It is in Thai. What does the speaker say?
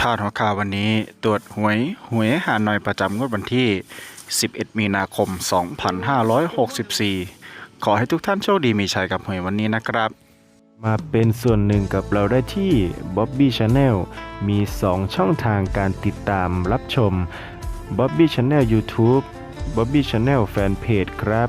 พาดหัวข่าววันนี้ตรวจหวยหวยหาหน่อยประจำงวดวันที่ 11 มีนาคม 2564 ขอให้ทุกท่านโชคดีมีชัยกับหวยวันนี้นะครับ มาเป็นส่วนหนึ่งกับเราได้ที่ Bobby Channel มี 2 ช่องทางการติดตามรับชม Bobby Channel YouTube Bobby Channel Fanpage ครับ